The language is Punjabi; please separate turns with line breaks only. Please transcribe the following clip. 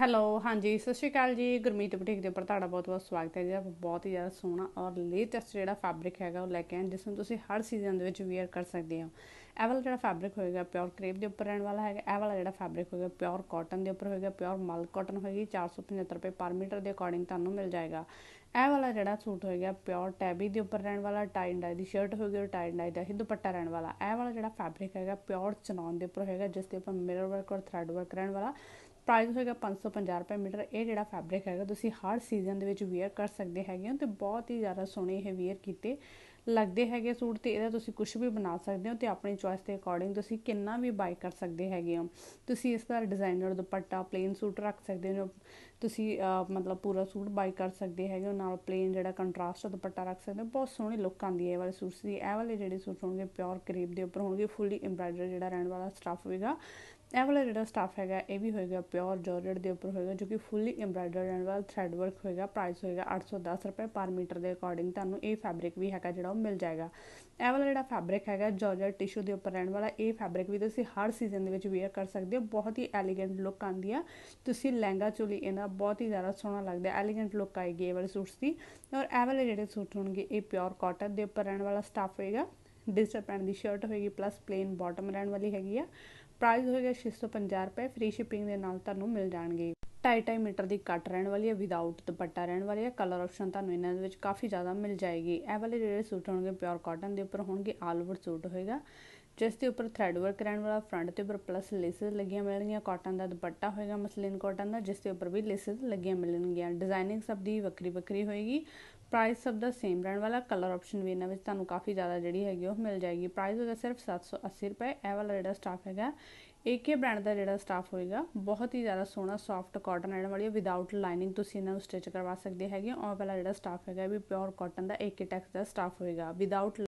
ਹੈਲੋ, ਹਾਂਜੀ, ਸਤਿ ਸ਼੍ਰੀ ਅਕਾਲ ਜੀ। ਗੁਰਮੀਤ ਬੁਟੀਕ ਦੇ ਉੱਪਰ ਤੁਹਾਡਾ ਬਹੁਤ ਬਹੁਤ ਸਵਾਗਤ ਹੈ ਜੀ। ਬਹੁਤ ਹੀ ਜ਼ਿਆਦਾ ਸੋਹਣਾ ਔਰ ਲੇਟੈਸਟ ਜਿਹੜਾ ਫੈਬਰਿਕ ਹੈਗਾ ਉਹ ਲੈ ਕੇ ਆਏ ਜਿਸ ਨੂੰ ਤੁਸੀਂ ਹਰ ਸੀਜ਼ਨ ਦੇ ਵਿੱਚ ਵੇਅਰ ਕਰ ਸਕਦੇ ਹੋ। ਇਹ ਵਾਲਾ ਜਿਹੜਾ ਫੈਬਰਿਕ ਹੋਏਗਾ ਪਿਓਰ ਕ੍ਰੇਪ ਦੇ ਉੱਪਰ ਰਹਿਣ ਵਾਲਾ ਹੈਗਾ। ਇਹ ਵਾਲਾ ਜਿਹੜਾ ਫੈਬਰਿਕ ਹੋਏਗਾ ਪਿਓਰ ਕਾਟਨ ਦੇ ਉੱਪਰ ਹੋਏਗਾ। ਪਿਓਰ ਮਲ ਕਾਟਨ ਹੋਏਗੀ 475 ਰੁਪਏ ਪਰ ਮੀਟਰ ਦੇ ਅਕੋਰਡਿੰਗ ਤੁਹਾਨੂੰ ਮਿਲ ਜਾਏਗਾ। ਇਹ ਵਾਲਾ ਜਿਹੜਾ ਸੂਟ ਹੋਏਗਾ ਪਿਓਰ ਟੈਬੀ ਦੇ ਉੱਪਰ ਰਹਿਣ ਵਾਲਾ ਟਾਈ ਡਾਈ ਦੀ ਸ਼ਰਟ ਹੋਏਗੀ ਔਰ ਟਾਈ ਡਾਈ ਦਾ ਹੀ ਦੁਪੱਟਾ ਰਹਿਣ ਵਾਲਾ। ਇਹ ਵਾਲਾ ਜਿਹੜਾ ਫੈਬਰਿਕ ਹੈਗਾ ਪਿਓਰ ਚਨੌਨ ਦੇ ਉੱਪਰ ਹੋਏਗਾ, ਜਿਸ ਦੇ ਉੱਪਰ ਮਿਰਰ ਵਰਕ ਔਰ ਥ੍ਰੈਡ ਵਰਕ ਰਹਿਣ ਵਾਲਾ। ਪ੍ਰਾਈਸ ਹੋਏਗਾ 550 ਰੁਪਏ ਮੀਟਰ। ਇਹ ਜਿਹੜਾ ਫੈਬਰਿਕ ਹੈਗਾ, ਤੁਸੀਂ ਹਰ ਸੀਜ਼ਨ ਦੇ ਵਿੱਚ ਵੇਅਰ ਕਰ ਸਕਦੇ ਹੈਗੇ ਹੋ ਤੇ ਬਹੁਤ ਹੀ ਜ਼ਿਆਦਾ ਸੋਹਣੇ ਇਹ ਵੇਅਰ ਕੀਤੇ। ਲੱਗਦੇ ਹੈਗੇ ਸੂਟ ਤੇ, ਇਹਦਾ ਤੁਸੀਂ ਕੁਝ ਵੀ ਬਣਾ ਸਕਦੇ ਹੋ ਤੇ ਆਪਣੀ ਚੋਇਸ ਦੇ ਅਕੋਰਡਿੰਗ ਤੁਸੀਂ ਕਿੰਨਾ ਵੀ ਬਾਈ ਕਰ ਸਕਦੇ ਹੈਗੇ ਹੋ। ਤੁਸੀਂ ਇਸ ਦਾ ਡਿਜ਼ਾਈਨਰ ਦੁਪੱਟਾ ਪਲੇਨ ਸੂਟ ਰੱਖ ਸਕਦੇ ਹੋ, ਤੁਸੀਂ ਮਤਲਬ ਪੂਰਾ ਸੂਟ ਬਾਈ ਕਰ ਸਕਦੇ ਹੈਗੇ ਹੋ, ਨਾਲ ਪਲੇਨ ਜਿਹੜਾ ਕੰਟਰਾਸਟ ਦੁਪੱਟਾ ਰੱਖ ਸਕਦੇ ਹੋ, ਬਹੁਤ ਸੋਹਣੀ ਲੁੱਕ ਆਉਂਦੀ ਹੈ ਇਹ ਵਾਲੇ ਸੂਟਸ ਦੀ। ਇਹ ਵਾਲੇ ਜਿਹੜੇ ਸੂਟ ਹੋਣਗੇ ਪਿਓਰ ਕਰੀਬ ਦੇ ਉੱਪਰ ਹੋਣਗੇ ਫੁੱਲੀ ਐਮਬ੍ਰਾਇਡਰ ਜਿਹੜਾ ਰਹਿਣ ਵਾਲਾ ਸਟਫ ਹੋਵੇਗਾ ਇਹ ਵਾਲਾ ਜਿਹੜਾ ਸਟਫ ਹੈਗਾ, ਇਹ ਵੀ ਹੋਏਗਾ ਪਿਓਰ ਜਾਰਜਟ ਦੇ ਉੱਪਰ ਹੋਏਗਾ, ਜੋ ਕਿ ਫੁੱਲੀ ਐਮਬ੍ਰਾਇਡਰਡ ਐਂਡ ਵਾਲ ਥ੍ਰੈਡ ਵਰਕ ਹੋਏਗਾ ਪ੍ਰਾਈਸ ਹੋਏਗਾ 810 ਰੁਪਏ ਪਰ ਮੀਟਰ ਦੇ ਅਕੋਰਡਿੰਗ ਤੁਹਾਨੂੰ ਇਹ ਫੈਬਰਿਕ ਵੀ ਹੈਗਾ ਜਿਹੜਾ ਉਹ ਮਿਲ ਜਾਏਗਾ। ਇਹ ਵਾਲਾ ਜਿਹੜਾ ਫੈਬਰਿਕ ਹੈਗਾ ਜਾਰਜਟ ਟਿਸ਼ੂ ਦੇ ਉੱਪਰ ਰਹਿਣ ਵਾਲਾ, ਇਹ ਫੈਬਰਿਕ ਵੀ ਤੁਸੀਂ ਹਰ ਸੀਜ਼ਨ ਦੇ ਵਿੱਚ ਵੇਅਰ ਕਰ ਸਕਦੇ ਹੋ। ਬਹੁਤ ਹੀ ਐਲੀਗੈਂਟ ਲੁੱਕ ਆਂਦੀ ਆ। ਤੁਸੀਂ ਲਹਿੰਗਾ ਚੋਲੀ ਇਹਨਾਂ ਬਹੁਤ ਹੀ ਜ਼ਿਆਦਾ ਸੋਹਣਾ ਲੱਗਦਾ ਐਲੀਗੈਂਟ ਲੁੱਕ ਆਏਗੀ ਇਹ ਵਾਲੇ ਸੂਟਸ ਦੀ। ਔਰ ਇਹ ਵਾਲੇ ਜਿਹੜੇ ਸੂਟ ਹੋਣਗੇ, ਇਹ ਪਿਓਰ ਕਾਟਨ ਦੇ ਉੱਪਰ ਰਹਿਣ ਵਾਲਾ ਸਟਫ ਹੋਏਗਾ। ਡਿਜੀਟਲ ਪੈਂਟ ਦੀ ਸ਼ਰਟ ਹੋਏਗੀ ਪਲੱਸ ਪਲੇਨ ਬਾਟਮ ਰਹਿਣ ਵਾਲੀ ਹੈਗੀ ਆ। ਪ੍ਰਾਈਸ ਹੋਏਗਾ 650 ਰੁਪਏ ਫ੍ਰੀ ਸ਼ਿਪਿੰਗ ਦੇ ਨਾਲ ਤੁਹਾਨੂੰ ਮਿਲ ਜਾਣਗੇ। 2.5 ਮੀਟਰ ਦੀ ਕੱਟ ਰਹਿਣ ਵਾਲੀ ਹੈ ਵਿਦਆਊਟ ਦੁਪੱਟਾ ਰਹਿਣ ਵਾਲੀ ਹੈ। ਕਲਰ ਆਪਸ਼ਨ ਤੁਹਾਨੂੰ ਇਹਨਾਂ ਦੇ ਵਿੱਚ ਕਾਫੀ ਜ਼ਿਆਦਾ ਮਿਲ ਜਾਏਗੀ। ਇਹ ਵਾਲੇ ਜਿਹੜੇ ਸੂਟ ਹੋਣਗੇ ਪਿਓਰ ਕਾਟਨ ਦੇ ਉੱਪਰ ਹੋਣਗੇ ਆਲ ਓਵਰ ਸੂਟ ਹੋਏਗਾ। ਜਿਸ ਦੇ ਉੱਪਰ ਥ੍ਰੈਡ ਵਰਕ ਰਹਿਣ ਵਾਲਾ ਫਰੰਟ ਤੇ ਉੱਪਰ ਪਲੱਸ ਲੇਸਸ ਲੱਗੀਆਂ ਮਿਲਣਗੀਆਂ ਕਾਟਨ ਦਾ ਦੁਪੱਟਾ ਹੋਏਗਾ ਮਸਲਿਨ ਕਾਟਨ ਦਾ, ਜਿਸ ਦੇ ਉੱਪਰ ਵੀ ਲੇਸਸ ਲੱਗੀਆਂ ਮਿਲਣਗੀਆਂ। ਡਿਜ਼ਾਈਨਿੰਗ ਸਭ ਦੀ ਵੱਖਰੀ ਵੱਖਰੀ ਹੋਏਗੀ। ਪ੍ਰਾਈਸ ਸਭ ਦਾ ਸੇਮ ਰਹਿਣ ਵਾਲਾ ਕਲਰ ਆਪਸ਼ਨ ਵੀ ਇਹਨਾਂ ਵਿੱਚ ਤੁਹਾਨੂੰ ਕਾਫੀ ਜ਼ਿਆਦਾ ਜਿਹੜੀ ਹੈਗੀ ਉਹ ਮਿਲ ਜਾਏਗੀ। ਪ੍ਰਾਈਸ ਹੋਗਾ ਸਿਰਫ 780 ਰੁਪਏ, ਇਹ ਵਾਲਾ ਜਿਹੜਾ ਸਟਾਫ ਹੈਗਾ ਏਕੇ ਬ੍ਰਾਂਡ ਦਾ ਜਿਹੜਾ ਸਟਾਫ ਹੋਏਗਾ, ਬਹੁਤ ਹੀ ਜ਼ਿਆਦਾ ਸੋਹਣਾ ਸੌਫਟ ਕਾਟਨ ਰਹਿਣ ਵਾਲੀ ਹੈ ਵਿਦਆਊਟ ਲਾਈਨਿੰਗ ਤੁਸੀਂ ਇਹਨਾਂ ਨੂੰ ਸਟਿਚ ਕਰਵਾ ਸਕਦੇ ਹੈਗੇ ਉਹ ਵਾਲਾ ਜਿਹੜਾ ਸਟਾਫ ਹੈਗਾ, ਇਹ ਵੀ ਪਿਓਰ ਕਾਟਨ ਦਾ ਏਕੇ ਟੈਕਸ ਦਾ ਸਟਾਫ ਹੋਏਗਾ। ਵਿਦਆਊਟ